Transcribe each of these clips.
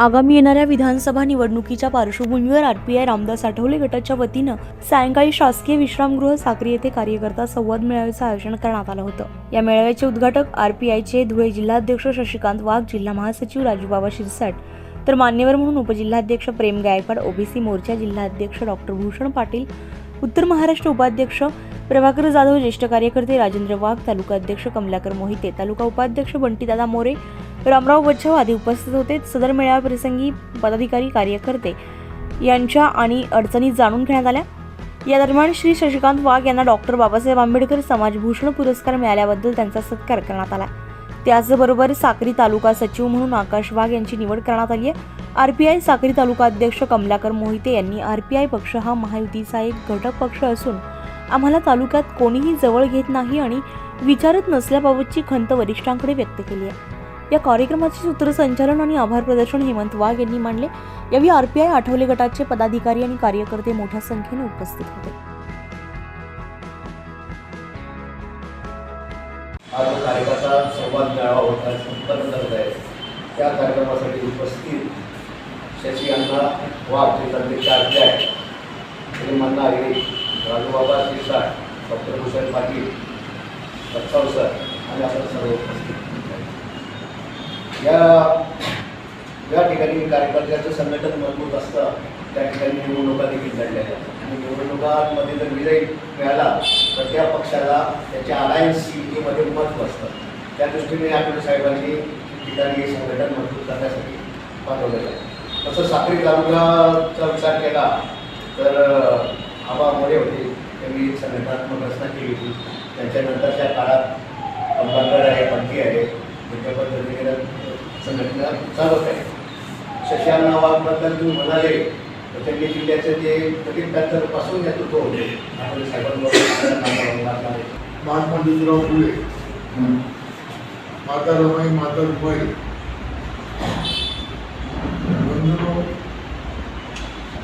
आगामी येणाऱ्या विधानसभा निवडणुकीच्या पार्श्वभूमीवर आरपीआय रामदास आठवले गटाच्या वतीनं सायंकाळी शासकीय विश्रामगृह साक्री येथे कार्यकर्ता संवाद मेळाव्याचं आयोजन करण्यात आलं होतं. या मेळाव्याचे उद्घाटक आरपीआयचे धुळे जिल्हाध्यक्ष शशिकांत वाघ जिल्हा महासचिव राजूबाबा शिरसाट तर मान्यवर म्हणून उपजिल्हाध्यक्ष प्रेम गायकवाड ओबीसी मोर्चा जिल्हाध्यक्ष डॉक्टर भूषण पाटील उत्तर महाराष्ट्र उपाध्यक्ष प्रभाकर जाधव ज्येष्ठ कार्यकर्ते राजेंद्र वाघ तालुका अध्यक्ष कमलाकर मोहिते तालुका उपाध्यक्ष बंटीदादा मोरे रामराव बच्छाव आदी उपस्थित होते. सदर मेळाव्याप्रसंगी पदाधिकारी कार्यकर्ते यांच्या आणि अडचणी जाणून घेण्यात आल्या. या दरम्यान श्री शशिकांत वाघ यांना डॉक्टर बाबासाहेब आंबेडकर समाजभूषण पुरस्कार मिळाल्याबद्दल त्यांचा सत्कार करण्यात आला. त्याचबरोबर साक्री तालुका सचिव म्हणून आकाश वाघ यांची निवड करण्यात आली आहे. आरपीआय साक्री तालुका अध्यक्ष कमलाकर मोहिते यांनी आरपीआय पक्ष हा महायुतीचा एक घटक पक्ष असून आम्हाला तालुक्यात कोणीही जवळ घेत नाही आणि विचारत नसल्याबाबतची खंत वरिष्ठांकडे व्यक्त केली आहे. या कार्यक्रमाचे सूत्रसंचालन आणि आभार प्रदर्शन हेमंत वाघ यांनी मांडले. यावेळी आरपीआय आठवले गटाचे पदाधिकारी आणि कार्यकर्ते मोठ्या संख्येने उपस्थित होते. संवाद मेळावा होता संपन्न करत आहे त्या कार्यक्रमासाठी उपस्थित शशी यांना वाघ जे अध्यक्ष अध्यक्ष आहे श्रीमंना आगरी राजूबाबा शिरसाट डॉक्टर भूषण पाटील बच्चाव सर आणि आपण सर्व उपस्थित या या ठिकाणी कार्यकर्त्याचं संघटन मजबूत असतं त्या ठिकाणी निवडणुका देखील लढल्या जातात. आणि निवडणुकांमध्ये जर विजय मिळाला तर त्या पक्षाला त्याच्या अलायन्स युतीमध्ये महत्त्व असतं त्या दृष्टीने आठवडे साहेबांनी ठिकाणी हे संघटन मजबूत करण्यासाठी पाठवलेलं आहे तसं साखरी तालुक्याचा विचार केला तर आबा मोरे होते त्यांनी संघटनात्मक रचना केली होती. त्यांच्यानंतरच्या काळात कंबाकर आहे पंथी आहे मोठ्या पद्धतीने संघटना चालवत आहे. शशांना वाघबद्दल तुम्ही म्हणाले तर त्यांनी जिल्ह्याचे जे कठीणपासून नेतृत्व होते आपण साहेबांबरोबर महात्मा ज्योतिराव फुले. माता रमाई माता रुमाई. बंधुनो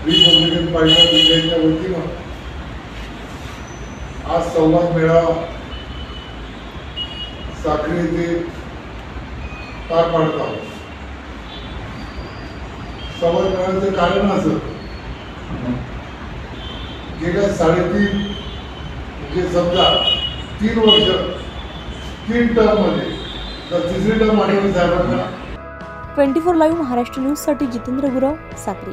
रिपब्लिकन पार्टी ऑफ इंडियाच्या वतीनं आज संवाद मेळावा साखरी येथे पार पाडत. आहोत संवाद मेळाव्याचं कारण असं. गेल्या साडेतीन म्हणजे समजा तीन वर्ष तीन टर्ममध्ये तर तिसरी टर्म आठवले साहेबांना. ट्वेंटी फोर लाईव्ह महाराष्ट्र न्यूजसाठी जितेंद्र गुरव साक्री.